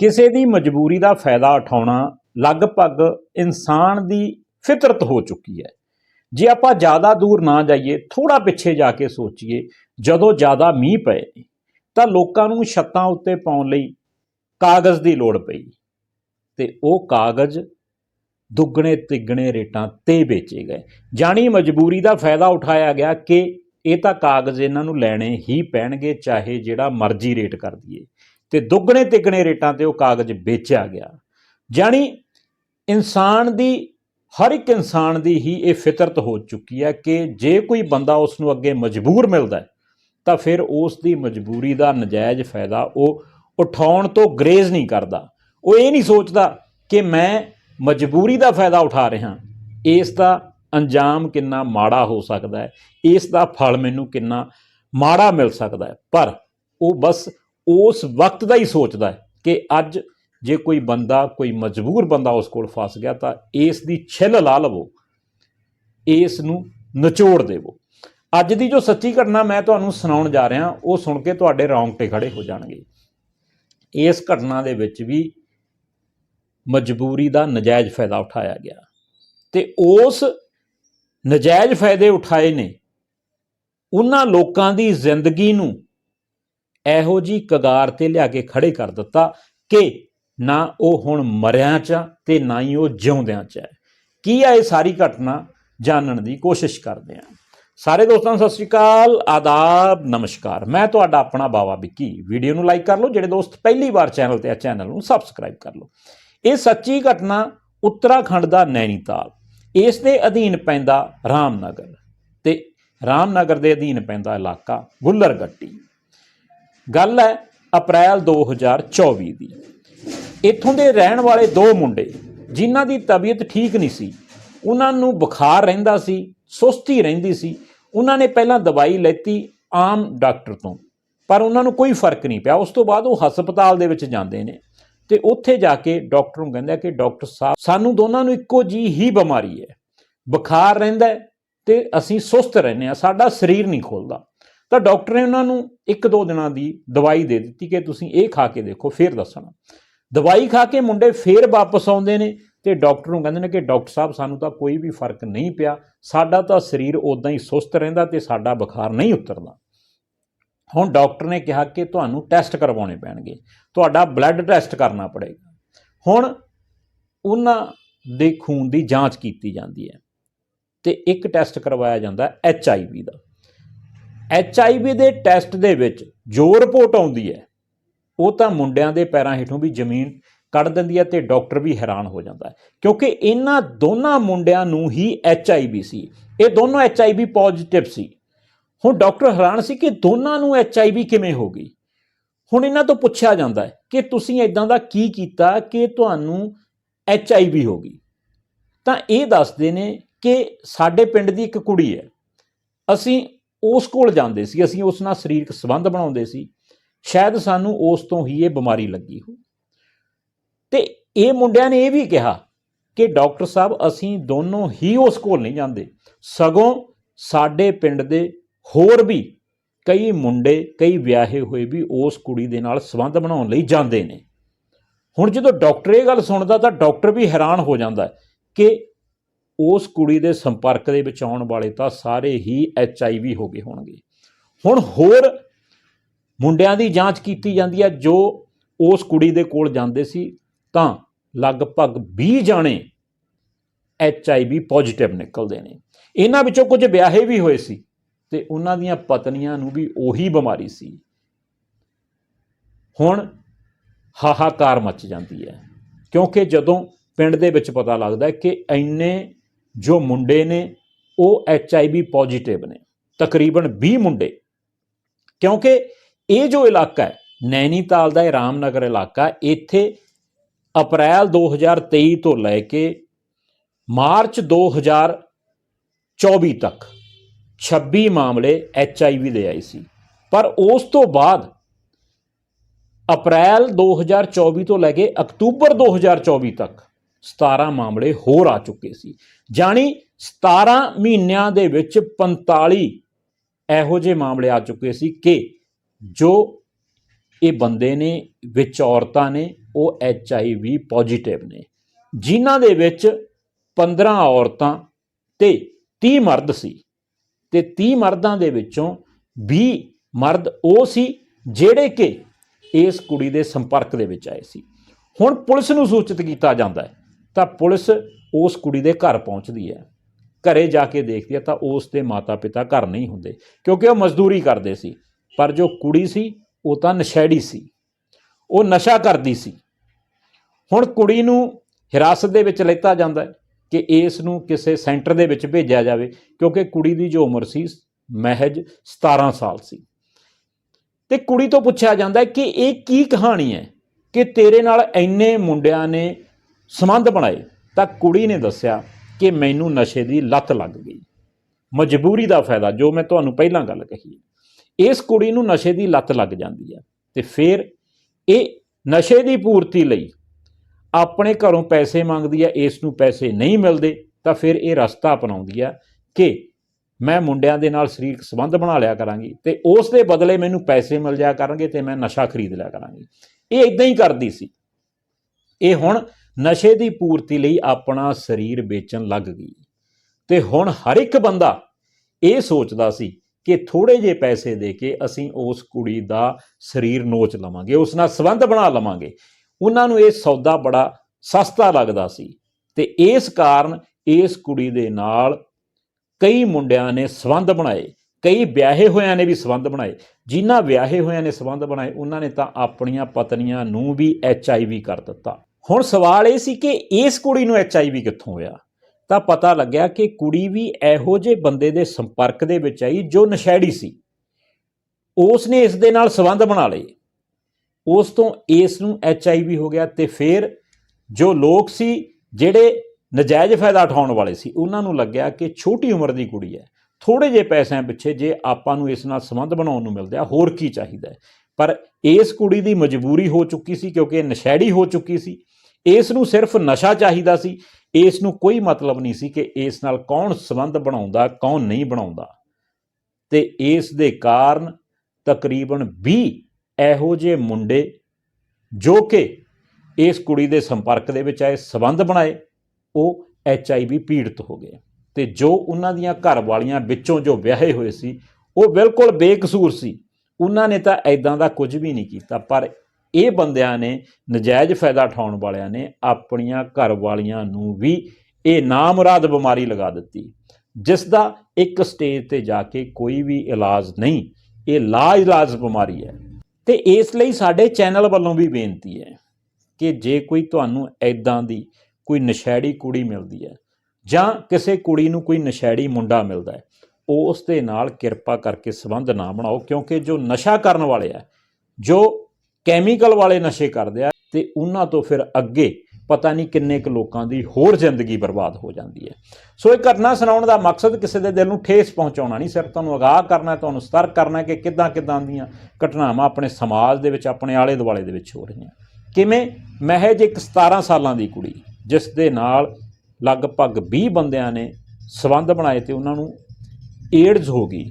ਕਿਸੇ ਦੀ ਮਜਬੂਰੀ ਦਾ ਫਾਇਦਾ ਉਠਾਉਣਾ ਲਗਭਗ ਇਨਸਾਨ ਦੀ ਫਿਤਰਤ ਹੋ ਚੁੱਕੀ ਹੈ। ਜੇ ਆਪਾਂ ਜ਼ਿਆਦਾ ਦੂਰ ਨਾ ਜਾਈਏ ਥੋੜਾ ਪਿੱਛੇ ਜਾ ਕੇ ਸੋਚੀਏ, ਜਦੋਂ ਜ਼ਿਆਦਾ ਮੀਂਹ ਪਏ, ਤਾਂ ਲੋਕਾਂ ਨੂੰ ਛੱਤਾਂ ਉੱਤੇ ਪਾਉਣ ਲਈ ਕਾਗਜ਼ ਦੀ ਲੋੜ ਪਈ ਤੇ ਉਹ ਕਾਗਜ਼ ਦੁੱਗਣੇ ਤਿੱਗਣੇ ਰੇਟਾਂ ਤੇ ਵੇਚੇ ਗਏ। ਜਾਣੀ ਮਜਬੂਰੀ ਦਾ ਫਾਇਦਾ ਉਠਾਇਆ ਗਿਆ ਕਿ ਇਹ ਤਾਂ ਕਾਗਜ਼ ਇਹਨਾਂ ਨੂੰ ਲੈਣੇ ਹੀ ਪੈਣਗੇ, ਚਾਹੇ ਜਿਹੜਾ ਮਰਜ਼ੀ ਰੇਟ ਕਰ ਦਈਏ। ਤੇ ਦੁੱਗਣੇ ਤਿੱਗਣੇ ਰੇਟਾਂ ਤੇ ਉਹ ਕਾਗਜ਼ ਵੇਚਿਆ ਗਿਆ। ਜਾਣੀ ਇਨਸਾਨ ਦੀ, ਹਰ ਇੱਕ ਇਨਸਾਨ ਦੀ ਹੀ ਇਹ ਫਿਤਰਤ ਹੋ ਚੁੱਕੀ ਹੈ ਕਿ ਜੇ ਕੋਈ ਬੰਦਾ ਉਸ ਨੂੰ ਅੱਗੇ ਮਜਬੂਰ ਮਿਲਦਾ ਤਾਂ ਫਿਰ ਉਸ ਦੀ ਮਜਬੂਰੀ ਦਾ ਨਜਾਇਜ਼ ਫਾਇਦਾ ਉਹ ਉਠਾਉਣ ਤੋਂ ਗਰੇਜ਼ ਨਹੀਂ ਕਰਦਾ। ਉਹ ਇਹ ਨਹੀਂ ਸੋਚਦਾ ਕਿ ਮੈਂ ਮਜਬੂਰੀ ਦਾ ਫਾਇਦਾ ਉਠਾ ਰਿਹਾ। ਇਸ ਦਾ ਅੰਜਾਮ ਕਿੰਨਾ ਮਾੜਾ ਹੋ ਸਕਦਾ ਹੈ, ਇਸ ਦਾ ਫਲ ਮੈਨੂੰ ਕਿੰਨਾ ਮਾੜਾ ਮਿਲ ਸਕਦਾ ਹੈ। ਪਰ ਉਹ ਬਸ ਉਸ ਵਕਤ ਦਾ ਹੀ ਸੋਚਦਾ ਹੈ ਕਿ ਅੱਜ ਜੇ ਕੋਈ ਬੰਦਾ, ਕੋਈ ਮਜਬੂਰ ਬੰਦਾ ਉਸ ਕੋਲ ਫਸ ਗਿਆ ਤਾਂ ਇਸ ਦੀ ਛਿੱਲ ਲਾ ਲਵੋ, ਇਸ ਨੂੰ ਨਿਚੋੜ ਦੇਵੋ। ਅੱਜ ਦੀ ਜੋ ਸੱਚੀ ਘਟਨਾ ਮੈਂ ਤੁਹਾਨੂੰ ਸੁਣਾਉਣ ਜਾ ਰਿਹਾ, ਉਹ ਸੁਣ ਕੇ ਤੁਹਾਡੇ ਰੌਂਗਟੇ ਖੜੇ ਹੋ ਜਾਣਗੇ। ਇਸ ਘਟਨਾ ਦੇ ਵਿੱਚ ਵੀ ਮਜਬੂਰੀ ਦਾ ਨਜਾਇਜ਼ ਫਾਇਦਾ ਉਠਾਇਆ ਗਿਆ। ਤੇ ਉਸ ਨਜਾਇਜ਼ ਫਾਇਦੇ ਉਠਾਏ ਨੇ, ਉਹਨਾਂ ਲੋਕਾਂ ਦੀ ਜ਼ਿੰਦਗੀ ਨੂੰ ਇਹੋ ਜੀ ਕਗਾਰ ਤੇ ਲਿਆ ਕੇ ਖੜੇ ਕਰ ਦਿੱਤਾ ਕਿ ਨਾ ਉਹ ਹੁਣ ਮਰਿਆਂ ਚ ਆ ਤੇ ਨਾ ਹੀ ਉਹ ਜਿਉਂਦਿਆਂ ਚ ਹੈ ਕੀ ਆ ਇਹ ਸਾਰੀ ਘਟਨਾ? ਜਾਣਨ ਦੀ ਕੋਸ਼ਿਸ਼ ਕਰਦੇ ਹਾਂ। ਸਾਰੇ ਦੋਸਤਾਂ ਸਤਿ ਸ਼੍ਰੀ ਅਕਾਲ, ਆਦਾਬ, ਨਮਸਕਾਰ। ਮੈਂ ਤੁਹਾਡਾ ਆਪਣਾ ਬਾਵਾ ਵਿੱਕੀ। ਵੀਡੀਓ ਨੂੰ ਲਾਈਕ ਕਰ ਲਓ, ਜਿਹੜੇ ਦੋਸਤ ਪਹਿਲੀ ਵਾਰ ਚੈਨਲ ਤੇ ਆ, ਚੈਨਲ ਨੂੰ ਸਬਸਕ੍ਰਾਈਬ ਕਰ ਲਓ। ਇਹ ਸੱਚੀ ਘਟਨਾ ਉੱਤਰਾਖੰਡ ਦਾ ਨੈਣੀਤਾਲ ਇਸ ਦੇ ਅਧੀਨ ਪੈਂਦਾ ਰਾਮਨਗਰ ਤੇ ਰਾਮਨਗਰ ਦੇ ਅਧੀਨ ਪੈਂਦਾ ਇਲਾਕਾ ਗੁੱਲਰਗੱਟੀ। ਗੱਲ ਹੈ ਅਪ੍ਰੈਲ 2024 ਦੀ। ਇੱਥੋਂ ਦੇ ਰਹਿਣ ਵਾਲੇ ਦੋ ਮੁੰਡੇ, ਜਿਨ੍ਹਾਂ ਦੀ ਤਬੀਅਤ ਠੀਕ ਨਹੀਂ ਸੀ, ਉਹਨਾਂ ਨੂੰ ਬੁਖਾਰ ਰਹਿੰਦਾ ਸੀ, ਸੁਸਤੀ ਰਹਿੰਦੀ ਸੀ, ਉਹਨਾਂ ਨੇ ਪਹਿਲਾਂ ਦਵਾਈ ਲੈਤੀ ਆਮ ਡਾਕਟਰ ਤੋਂ, ਪਰ ਉਹਨਾਂ ਨੂੰ ਕੋਈ ਫ਼ਰਕ ਨਹੀਂ ਪਿਆ। ਉਸ ਤੋਂ ਬਾਅਦ ਉਹ ਹਸਪਤਾਲ ਦੇ ਵਿੱਚ ਜਾਂਦੇ ਨੇ ਤੇ ਉੱਥੇ ਜਾ ਕੇ ਡਾਕਟਰ ਨੂੰ ਕਹਿੰਦਾ ਕਿ ਡਾਕਟਰ ਸਾਹਿਬ, ਸਾਨੂੰ ਦੋਨਾਂ ਨੂੰ ਇੱਕੋ ਜੀ ਹੀ ਬਿਮਾਰੀ ਹੈ। ਬੁਖਾਰ ਰਹਿੰਦਾ ਹੈ ਤੇ ਅਸੀਂ ਸੁਸਤ ਰਹਿੰਦੇ ਆ ਸਾਡਾ ਸਰੀਰ ਨਹੀਂ ਖੁੱਲਦਾ। ਤਾਂ ਡਾਕਟਰ ਨੇ ਉਹਨਾਂ ਨੂੰ ਇੱਕ ਦੋ ਦਿਨਾਂ ਦੀ ਦਵਾਈ ਦੇ ਦਿੱਤੀ ਕਿ ਤੁਸੀਂ ਇਹ ਖਾ ਕੇ ਦੇਖੋ, ਫਿਰ ਦੱਸਣਾ। ਦਵਾਈ ਖਾ ਕੇ ਮੁੰਡੇ ਫੇਰ ਵਾਪਸ ਆਉਂਦੇ ਨੇ ਤੇ ਡਾਕਟਰ ਨੂੰ ਕਹਿੰਦੇ ਨੇ ਕਿ ਡਾਕਟਰ ਸਾਹਿਬ, ਸਾਨੂੰ ਤਾਂ ਕੋਈ ਵੀ ਫ਼ਰਕ ਨਹੀਂ ਪਿਆ। ਸਾਡਾ ਤਾਂ ਸਰੀਰ ਉਦਾਂ ਹੀ ਸੁਸਤ ਰਹਿੰਦਾ ਤੇ ਸਾਡਾ ਬੁਖਾਰ ਨਹੀਂ ਉਤਰਦਾ। ਹੁਣ ਡਾਕਟਰ ਨੇ ਕਿਹਾ ਕਿ ਤੁਹਾਨੂੰ ਟੈਸਟ ਕਰਵਾਉਣੇ ਪੈਣਗੇ। ਤੁਹਾਡਾ ਬਲੱਡ ਟੈਸਟ ਕਰਨਾ ਪੜੇਗਾ। ਹੁਣ ਉਹਨਾਂ ਦੇ ਖੂਨ ਦੀ ਜਾਂਚ ਕੀਤੀ ਜਾਂਦੀ ਹੈ ਤੇ ਇੱਕ ਟੈਸਟ ਕਰਵਾਇਆ ਜਾਂਦਾ H I V the. H I ਵੀ ਦੇ ਟੈਸਟ ਦੇ ਵਿੱਚ ਜੋ ਰਿਪੋਰਟ ਆਉਂਦੀ ਹੈ, ਉਹ ਤਾਂ ਮੁੰਡਿਆਂ ਦੇ ਪੈਰਾਂ ਹੇਠੋਂ ਵੀ ਜ਼ਮੀਨ ਕੱਢ ਦਿੰਦੀ ਹੈ ਤੇ ਡਾਕਟਰ ਵੀ ਹੈਰਾਨ ਹੋ ਜਾਂਦਾ ਹੈ। ਕਿਉਂਕਿ ਇਹਨਾਂ ਦੋਨਾਂ ਮੁੰਡਿਆਂ ਨੂੰ ਹੀ ਐਚ ਆਈ ਵੀ ਸੀ। ਇਹ ਦੋਨੋਂ ਐਚ ਆਈ ਵੀ ਪੋਜ਼ਿਟਿਵ ਸੀ। ਹੁਣ ਡਾਕਟਰ ਹੈਰਾਨ ਸੀ ਕਿ ਦੋਨਾਂ ਨੂੰ ਐਚ ਆਈ ਵੀ ਕਿਵੇਂ ਹੋ ਗਈ? ਹੁਣ ਇਹਨਾਂ ਤੋਂ ਪੁੱਛਿਆ ਜਾਂਦਾ ਹੈ ਕਿ ਤੁਸੀਂ ਇਦਾਂ ਦਾ ਕੀ ਕੀਤਾ ਕਿ ਤੁਹਾਨੂੰ ਐਚ ਆਈ ਵੀ ਹੋ ਗਈ? ਤਾਂ ਇਹ ਦੱਸਦੇ ਨੇ ਕਿ ਸਾਡੇ ਪਿੰਡ ਦੀ ਇੱਕ ਕੁੜੀ ਹੈ। ਅਸੀਂ ਉਸ ਕੋਲ ਜਾਂਦੇ ਸੀ, ਅਸੀਂ ਉਸ ਨਾਲ ਸਰੀਰਕ ਸੰਬੰਧ ਬਣਾਉਂਦੇ ਸੀ, ਸ਼ਾਇਦ ਸਾਨੂੰ ਉਸ ਤੋਂ ਹੀ ਇਹ ਬਿਮਾਰੀ ਲੱਗੀ ਹੋ ਤੇ ਇਹ ਮੁੰਡਿਆਂ ਨੇ ਇਹ ਵੀ ਕਿਹਾ ਕਿ ਡਾਕਟਰ ਸਾਹਿਬ, ਅਸੀਂ ਦੋਨੋਂ ਹੀ ਉਸ ਕੋਲ ਨਹੀਂ ਜਾਂਦੇ। ਸਗੋਂ ਸਾਡੇ ਪਿੰਡ ਦੇ ਹੋਰ ਵੀ ਕਈ ਮੁੰਡੇ, ਕਈ ਵਿਆਹੇ ਹੋਏ ਵੀ ਉਸ ਕੁੜੀ ਦੇ ਨਾਲ ਸੰਬੰਧ ਬਣਾਉਣ ਲਈ ਜਾਂਦੇ ਨੇ। ਹੁਣ ਜਦੋਂ ਡਾਕਟਰ ਇਹ ਗੱਲ ਸੁਣਦਾ ਤਾਂ ਡਾਕਟਰ ਵੀ ਹੈਰਾਨ ਹੋ ਜਾਂਦਾ ਕਿ ਉਸ ਕੁੜੀ ਦੇ ਸੰਪਰਕ ਦੇ ਵਿੱਚ ਆਉਣ ਵਾਲੇ ਤਾਂ ਸਾਰੇ ਹੀ ਐਚ ਆਈ ਵੀ ਹੋ ਗਏ ਹੋਣਗੇ। ਹੁਣ ਹੋਰ ਮੁੰਡਿਆਂ ਦੀ ਜਾਂਚ ਕੀਤੀ ਜਾਂਦੀ ਹੈ, ਜੋ ਉਸ ਕੁੜੀ ਦੇ ਕੋਲ ਜਾਂਦੇ ਸੀ, ਤਾਂ ਲਗਭਗ 20 ਜਾਣੇ ਐਚ ਆਈ ਵੀ ਪੋਜ਼ਿਟਿਵ ਨਿਕਲਦੇ ਨੇ। ਇਹਨਾਂ ਵਿੱਚੋਂ ਕੁਝ ਵਿਆਹੇ ਵੀ ਹੋਏ ਸੀ ਤੇ ਉਹਨਾਂ ਦੀਆਂ ਪਤਨੀਆਂ ਨੂੰ ਵੀ ਉਹੀ ਬਿਮਾਰੀ ਸੀ। ਹੁਣ ਹਾਹਾਕਾਰ ਮਚ ਜਾਂਦੀ ਹੈ, ਕਿਉਂਕਿ ਜਦੋਂ ਪਿੰਡ ਦੇ ਵਿੱਚ ਪਤਾ ਲੱਗਦਾ ਕਿ ਇੰਨੇ ਜੋ ਮੁੰਡੇ ਨੇ, ਉਹ ਐਚ ਆਈ ਵੀ ਪੋਜ਼ਿਟਿਵ ਨੇ। ਤਕਰੀਬਨ 20 ਮੁੰਡੇ। ਕਿਉਂਕਿ ਇਹ ਜੋ ਇਲਾਕਾ ਹੈ, ਨੈਨੀਤਾਲ ਦਾ ਇਹ ਰਾਮਨਗਰ ਇਲਾਕਾ, ਇੱਥੇ ਅਪ੍ਰੈਲ 2023 ਤੋਂ ਲੈ ਕੇ ਮਾਰਚ 2024 ਤੱਕ 26 ਮਾਮਲੇ ਐਚ ਆਈ ਵੀ ਦੇ ਆਏ ਸੀ। ਪਰ ਉਸ ਤੋਂ ਬਾਅਦ ਅਪ੍ਰੈਲ 2024 ਤੋਂ ਲੈ ਕੇ ਅਕਤੂਬਰ 2024 ਤੱਕ 17 ਮਾਮਲੇ ਹੋਰ ਆ ਚੁੱਕੇ ਸੀ। ਜਾਣੀ 17 ਮਹੀਨਿਆਂ ਦੇ ਵਿੱਚ 45 ਇਹੋ ਜਿਹੇ ਮਾਮਲੇ ਆ ਚੁੱਕੇ ਸੀ ਕਿ ਜੋ ਇਹ ਬੰਦੇ ਨੇ, ਵਿੱਚ ਔਰਤਾਂ ਨੇ, ਉਹ ਐਚ ਆਈ ਵੀ ਪੋਜ਼ਿਟਿਵ ਨੇ। ਜਿਨ੍ਹਾਂ ਦੇ ਵਿੱਚ 15 ਔਰਤਾਂ ਤੇ 30 ਮਰਦ ਸੀ ਤੇ 30 ਮਰਦਾਂ ਦੇ ਵਿੱਚੋਂ 20 ਮਰਦ ਉਹ ਸੀ ਜਿਹੜੇ ਕਿ ਇਸ ਕੁੜੀ ਦੇ ਸੰਪਰਕ ਦੇ ਵਿੱਚ ਆਏ ਸੀ। ਹੁਣ ਪੁਲਿਸ ਨੂੰ ਸੂਚਿਤ ਕੀਤਾ ਜਾਂਦਾ ਹੈ ਤਾਂ ਪੁਲਿਸ ਉਸ ਕੁੜੀ ਦੇ ਘਰ ਪਹੁੰਚਦੀ ਹੈ। ਘਰੇ ਜਾ ਕੇ ਦੇਖਦੀ ਹੈ ਤਾਂ ਉਸ ਦੇ ਮਾਤਾ-ਪਿਤਾ ਘਰ ਨਹੀਂ ਹੁੰਦੇ, ਕਿਉਂਕਿ ਉਹ ਮਜ਼ਦੂਰੀ ਕਰਦੇ ਸੀ। ਪਰ ਜੋ ਕੁੜੀ ਸੀ, ਉਹ ਤਾਂ ਨਸ਼ੈੜੀ ਸੀ। ਉਹ ਨਸ਼ਾ ਕਰਦੀ ਸੀ। ਹੁਣ ਕੁੜੀ ਨੂੰ ਹਿਰਾਸਤ ਦੇ ਵਿੱਚ ਲਿੱਤਾ ਜਾਂਦਾ ਹੈ ਕਿ ਇਸ ਨੂੰ ਕਿਸੇ ਸੈਂਟਰ ਦੇ ਵਿੱਚ ਭੇਜਿਆ ਜਾਵੇ, ਕਿਉਂਕਿ ਕੁੜੀ ਦੀ ਜੋ ਉਮਰ ਸੀ, ਮਹਿਜ 17 ਸਾਲ ਸੀ। ਤੇ ਕੁੜੀ ਤੋਂ ਪੁੱਛਿਆ ਜਾਂਦਾ ਕਿ ਇਹ ਕੀ ਕਹਾਣੀ ਹੈ ਕਿ ਤੇਰੇ ਨਾਲ ਇੰਨੇ ਮੁੰਡਿਆਂ ਨੇ ਸੰਬੰਧ ਬਣਾਏ, ਤਾਂ ਕੁੜੀ ਨੇ ਦੱਸਿਆ ਕਿ ਮੈਨੂੰ ਨਸ਼ੇ ਦੀ ਲੱਤ ਲੱਗ ਗਈ। ਮਜਬੂਰੀ ਦਾ ਫਾਇਦਾ, ਜੋ ਮੈਂ ਤੁਹਾਨੂੰ ਪਹਿਲਾਂ ਗੱਲ ਕਹੀ। ਇਸ ਕੁੜੀ ਨੂੰ ਨਸ਼ੇ ਦੀ ਲੱਤ ਲੱਗ ਜਾਂਦੀ ਹੈ ਤੇ ਫਿਰ ਇਹ ਨਸ਼ੇ ਦੀ ਪੂਰਤੀ ਲਈ ਆਪਣੇ ਘਰੋਂ ਪੈਸੇ ਮੰਗਦੀ ਹੈ, ਇਸ ਨੂੰ ਪੈਸੇ ਨਹੀਂ ਮਿਲਦੇ, ਤਾਂ ਫਿਰ ਇਹ ਰਸਤਾ ਅਪਣਾਉਂਦੀ ਹੈ ਕਿ ਮੈਂ ਮੁੰਡਿਆਂ ਦੇ ਨਾਲ ਸਰੀਰਕ ਸੰਬੰਧ ਬਣਾ ਲਿਆ ਕਰਾਂਗੀ ਤੇ ਉਸ ਦੇ ਬਦਲੇ ਮੈਨੂੰ ਪੈਸੇ ਮਿਲ ਜਾਇਆ ਕਰਨਗੇ ਤੇ ਮੈਂ ਨਸ਼ਾ ਖਰੀਦ ਲਿਆ ਕਰਾਂਗੀ। ਇਹ ਇਦਾਂ ਹੀ ਕਰਦੀ ਸੀ। ਇਹ ਹੁਣ ਨਸ਼ੇ ਦੀ ਪੂਰਤੀ ਲਈ ਆਪਣਾ ਸਰੀਰ ਵੇਚਣ ਲੱਗ ਗਈ। ਤੇ ਹੁਣ ਹਰ ਇੱਕ ਬੰਦਾ ਇਹ ਸੋਚਦਾ ਸੀ ਕਿ ਥੋੜੇ ਜਿਹੇ ਪੈਸੇ ਦੇ ਕੇ ਅਸੀਂ ਉਸ ਕੁੜੀ ਦਾ ਸਰੀਰ ਨੋਚ ਲਵਾਂਗੇ, ਉਸ ਨਾਲ ਸੰਬੰਧ ਬਣਾ ਲਵਾਂਗੇ। ਉਹਨਾਂ ਨੂੰ ਇਹ ਸੌਦਾ ਬੜਾ ਸਸਤਾ ਲੱਗਦਾ ਸੀ ਤੇ ਇਸ ਕਾਰਨ ਇਸ ਕੁੜੀ ਦੇ ਨਾਲ ਕਈ ਮੁੰਡਿਆਂ ਨੇ ਸੰਬੰਧ ਬਣਾਏ, ਕਈ ਵਿਆਹੇ ਹੋਇਆਂ ਨੇ ਵੀ ਸੰਬੰਧ ਬਣਾਏ। ਜਿਨ੍ਹਾਂ ਵਿਆਹੇ ਹੋਇਆਂ ਨੇ ਸੰਬੰਧ ਬਣਾਏ, ਉਹਨਾਂ ਨੇ ਤਾਂ ਆਪਣੀਆਂ ਪਤਨੀਆਂ ਨੂੰ ਵੀ ਐਚ ਆਈ ਵੀ ਕਰ ਦਿੱਤਾ। ਹੁਣ ਸਵਾਲ ਇਹ ਸੀ ਕਿ ਇਸ ਕੁੜੀ ਨੂੰ ਐਚ ਆਈ ਵੀ ਕਿੱਥੋਂ ਹੋਇਆ? ਤਾਂ ਪਤਾ ਲੱਗਿਆ ਕਿ ਕੁੜੀ ਵੀ ਇਹੋ ਜਿਹੇ ਬੰਦੇ ਦੇ ਸੰਪਰਕ ਦੇ ਵਿੱਚ ਆਈ ਜੋ ਨਸ਼ੈੜੀ ਸੀ। ਉਸ ਨੇ ਇਸ ਦੇ ਨਾਲ ਸੰਬੰਧ ਬਣਾ ਲਏ। ਉਸ ਤੋਂ ਇਸ ਨੂੰ ਐਚ ਆਈ ਵੀ ਹੋ ਗਿਆ ਤੇ ਫਿਰ ਜੋ ਲੋਕ ਸੀ, ਜਿਹੜੇ ਨਜਾਇਜ਼ ਫਾਇਦਾ ਉਠਾਉਣ ਵਾਲੇ ਸੀ, ਉਹਨਾਂ ਨੂੰ ਲੱਗਿਆ ਕਿ ਛੋਟੀ ਉਮਰ ਦੀ ਕੁੜੀ ਹੈ। ਥੋੜੇ ਜਿਹੇ ਪੈਸਿਆਂ ਪਿੱਛੇ ਜੇ ਆਪਾਂ ਨੂੰ ਇਸ ਨਾਲ ਸੰਬੰਧ ਬਣਾਉਣ ਨੂੰ ਮਿਲਦਾ, ਹੋਰ ਕੀ ਚਾਹੀਦਾ ਪਰ ਇਸ ਕੁੜੀ ਦੀ ਮਜਬੂਰੀ ਹੋ ਚੁੱਕੀ ਸੀ ਕਿਉਂਕਿ ਇਹ ਨਸ਼ੈੜੀ ਹੋ ਚੁੱਕੀ ਸੀ। ਇਸ ਨੂੰ ਸਿਰਫ ਨਸ਼ਾ ਚਾਹੀਦਾ ਸੀ। ਇਸ ਨੂੰ ਕੋਈ ਮਤਲਬ ਨਹੀਂ ਸੀ ਕਿ ਇਸ ਨਾਲ ਕੌਣ ਸੰਬੰਧ ਬਣਾਉਂਦਾ, ਕੌਣ ਨਹੀਂ ਬਣਾਉਂਦਾ। ਤੇ ਇਸ ਦੇ ਕਾਰਨ ਤਕਰੀਬਨ 20 ਇਹੋ ਜਿਹੇ ਮੁੰਡੇ ਜੋ ਕਿ ਇਸ ਕੁੜੀ ਦੇ ਸੰਪਰਕ ਦੇ ਵਿੱਚ ਆਏ, ਸੰਬੰਧ ਬਣਾਏ, ਉਹ ਐਚ ਆਈ ਵੀ ਪੀੜਤ ਹੋ ਗਏ। ਤੇ ਜੋ ਉਹਨਾਂ ਦੀਆਂ ਘਰ ਵਾਲੀਆਂ ਵਿੱਚੋਂ ਜੋ ਵਿਆਹੇ ਹੋਏ ਸੀ, ਉਹ ਬਿਲਕੁਲ ਬੇਕਸੂਰ ਸੀ। ਉਹਨਾਂ ਨੇ ਤਾਂ ਐਦਾਂ ਦਾ ਕੁਝ ਵੀ ਨਹੀਂ ਕੀਤਾ, ਪਰ ਇਹ ਬੰਦਿਆਂ ਨੇ ਨਜਾਇਜ਼ ਫਾਇਦਾ ਉਠਾਉਣ ਵਾਲਿਆਂ ਨੇ ਆਪਣੀਆਂ ਘਰ ਵਾਲੀਆਂ ਨੂੰ ਵੀ ਇਹ ਨਾਮਰਾਦ ਬਿਮਾਰੀ ਲਗਾ ਦਿੱਤੀ। ਜਿਸ ਦਾ ਇੱਕ ਸਟੇਜ ਤੇ ਜਾ ਕੇ ਕੋਈ ਵੀ ਇਲਾਜ ਨਹੀਂ, ਇਹ ਲਾਜ ਇਲਾਜ ਬਿਮਾਰੀ ਹੈ। ਤੇ ਇਸ ਲਈ ਸਾਡੇ ਚੈਨਲ ਵੱਲੋਂ ਵੀ ਬੇਨਤੀ ਹੈ ਕਿ ਜੇ ਕੋਈ ਤੁਹਾਨੂੰ ਐਦਾਂ ਦੀ ਕੋਈ ਨਸ਼ੈੜੀ ਕੁੜੀ ਮਿਲਦੀ ਹੈ ਜਾਂ ਕਿਸੇ ਕੁੜੀ ਨੂੰ ਕੋਈ ਨਸ਼ੈੜੀ ਮੁੰਡਾ ਮਿਲਦਾ ਹੈ ਉਸ ਦੇ ਨਾਲ ਕਿਰਪਾ ਕਰਕੇ ਸੰਬੰਧ ਨਾ ਬਣਾਓ ਕਿਉਂਕਿ ਜੋ ਨਸ਼ਾ ਕਰਨ ਵਾਲੇ ਆ ਜੋ ਕੈਮੀਕਲ ਵਾਲੇ ਨਸ਼ੇ ਕਰਦੇ ਆ ਤੇ ਉਹਨਾਂ ਤੋਂ ਫਿਰ ਅੱਗੇ ਪਤਾ ਨਹੀਂ ਕਿੰਨੇ ਕੁ ਲੋਕਾਂ ਦੀ ਹੋਰ ਜ਼ਿੰਦਗੀ ਬਰਬਾਦ ਹੋ ਜਾਂਦੀ ਹੈ। ਸੋ ਇਹ ਘਟਨਾ ਸੁਣਾਉਣ ਦਾ ਮਕਸਦ ਕਿਸੇ ਦੇ ਦਿਲ ਨੂੰ ਠੇਸ ਪਹੁੰਚਾਉਣਾ ਨਹੀਂ ਸਿਰਫ ਤੁਹਾਨੂੰ ਅਗਾਹ ਕਰਨਾ, ਤੁਹਾਨੂੰ ਸਤਰਕ ਕਰਨਾ ਕਿ ਕਿੱਦਾਂ ਕਿੱਦਾਂ ਦੀਆਂ ਘਟਨਾਵਾਂ ਆਪਣੇ ਸਮਾਜ ਦੇ ਵਿੱਚ, ਆਪਣੇ ਆਲੇ ਦੁਆਲੇ ਦੇ ਵਿੱਚ ਹੋ ਰਹੀਆਂ। ਕਿਵੇਂ? ਮਹਿਜ ਇੱਕ 17 ਸਾਲਾਂ ਦੀ ਕੁੜੀ, ਜਿਸ ਦੇ ਨਾਲ ਲਗਭਗ 20 ਬੰਦਿਆਂ ਨੇ ਸਬੰਧ ਬਣਾਏ ਤੇ ਉਹਨਾਂ ਨੂੰ ਏਡਜ਼ ਹੋ ਗਈ।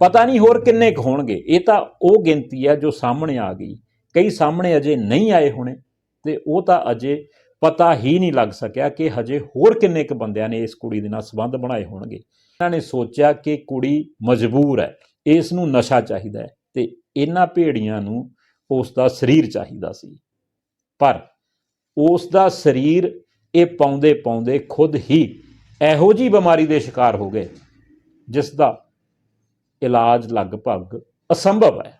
ਪਤਾ ਨਹੀਂ ਹੋਰ ਕਿੰਨੇ ਕੁ ਹੋਣਗੇ, ਇਹ ਤਾਂ ਉਹ ਗਿਣਤੀ ਹੈ ਜੋ ਸਾਹਮਣੇ ਆ ਗਈ। ਕਈ ਸਾਹਮਣੇ ਅਜੇ ਨਹੀਂ ਆਏ ਹੋਣੇ ਤੇ ਉਹ ਤਾਂ ਅਜੇ ਪਤਾ ਹੀ ਨਹੀਂ ਲੱਗ ਸਕਿਆ ਕਿ ਹਜੇ ਹੋਰ ਕਿੰਨੇ ਕੁ ਬੰਦਿਆਂ ਨੇ ਇਸ ਕੁੜੀ ਦੇ ਨਾਲ ਸੰਬੰਧ ਬਣਾਏ ਹੋਣਗੇ। ਇਹਨਾਂ ਨੇ ਸੋਚਿਆ ਕਿ ਕੁੜੀ ਮਜਬੂਰ ਹੈ, ਇਸ ਨੂੰ ਨਸ਼ਾ ਚਾਹੀਦਾ ਹੈ ਤੇ ਇਹਨਾਂ ਭੇੜੀਆਂ ਨੂੰ ਉਸ ਦਾ ਸਰੀਰ ਚਾਹੀਦਾ ਸੀ। ਪਰ ਉਸ ਦਾ ਸਰੀਰ ਇਹ ਪਾਉਂਦੇ ਪਾਉਂਦੇ ਖੁਦ ਹੀ ਇਹੋ ਜੀ ਬਿਮਾਰੀ ਦੇ ਸ਼ਿਕਾਰ ਹੋ ਗਏ, ਜਿਸ ਦਾ ਇਲਾਜ ਲਗਭਗ ਅਸੰਭਵ ਹੈ।